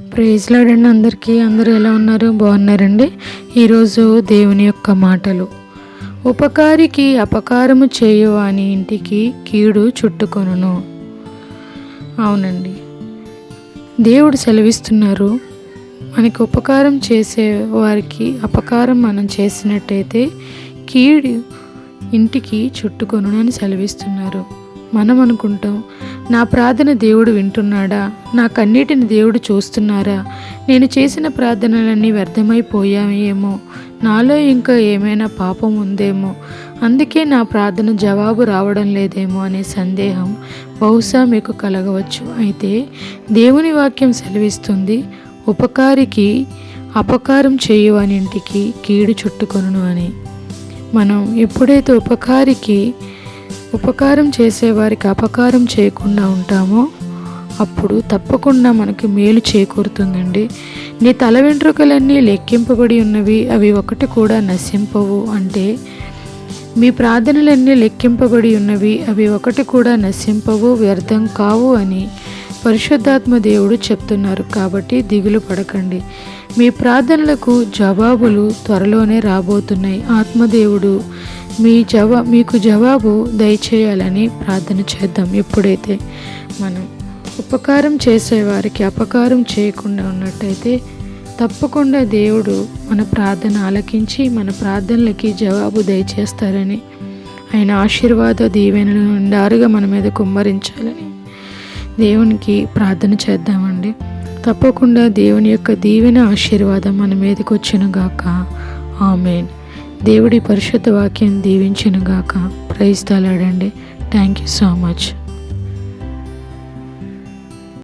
Praise లాడండి అందరికీ. అందరూ ఎలా ఉన్నారు? బాగున్నారండి. ఈరోజు దేవుని యొక్క మాటలు. ఉపకారికి అపకారము చేయు అని ఇంటికి కీడు చుట్టుకొనును. అవునండి. దేవుడు సెలవిస్తున్నారు. మనకి ఉపకారం చేసే వారికి అపకారం మనం చేసినట్టయితే కీడు ఇంటికి చుట్టుకొను అని సెలవిస్తున్నారు. మనం అనుకుంటాం నా ప్రార్థన దేవుడు వింటున్నాడా? నా కన్నీటిని దేవుడు చూస్తున్నారా? నేను చేసిన ప్రార్థనలన్నీ వ్యర్థమైపోయాయేమో. నాలో ఇంకా ఏమైనా పాపం ఉందేమో? అందుకే నా ప్రార్థన జవాబు రావడం లేదేమో అనే సందేహం బహుశా మీకు కలగవచ్చు. అయితే దేవుని వాక్యం సెలవిస్తుంది ఉపకారికి అపకారం చేయు అని ఇంటికి కీడు చుట్టుకొను అని. మనం ఎప్పుడైతే ఉపకారికి ఉపకారం చేసేవారికి అపకారం చేయకుండా ఉంటామో అప్పుడు తప్పకుండా మనకి మేలు చేకూరుతుందండి. నీ తల వెంట్రుకలన్నీ లెక్కింపబడి ఉన్నవి అవి ఒకటి కూడా నశింపవు అంటే మీ ప్రార్థనలన్నీ లెక్కింపబడి ఉన్నవి అవి ఒకటి కూడా నశింపవు వ్యర్థం కావు అని పరిశుద్ధాత్మ దేవుడు చెప్తున్నారు. కాబట్టి దిగులు పడకండి. మీ ప్రార్థనలకు జవాబులు త్వరలోనే రాబోతున్నాయి. ఆత్మదేవుడు మీ జవా మీకు జవాబు దయచేయాలని ప్రార్థన చేద్దాం. ఎప్పుడైతే మనం ఉపకారం చేసేవారికి అపకారం చేయకుండా ఉన్నట్టయితే తప్పకుండా దేవుడు మన ప్రార్థన ఆలకించి మన ప్రార్థనలకి జవాబు దయచేస్తారని ఆయన ఆశీర్వాద దీవెనలు నిండారుగా మన మీద కుమ్మరించాలని దేవునికి ప్రార్థన చేద్దామండి. తప్పకుండా దేవుని యొక్క దీవెన ఆశీర్వాదం మన మీదకి వచ్చిన ఆమెన్. దేవుడి పరిశుద్ధ వాక్యం దీవించినగాక. ప్రైజ్ తలాడండి థ్యాంక్ యూ సో మచ్.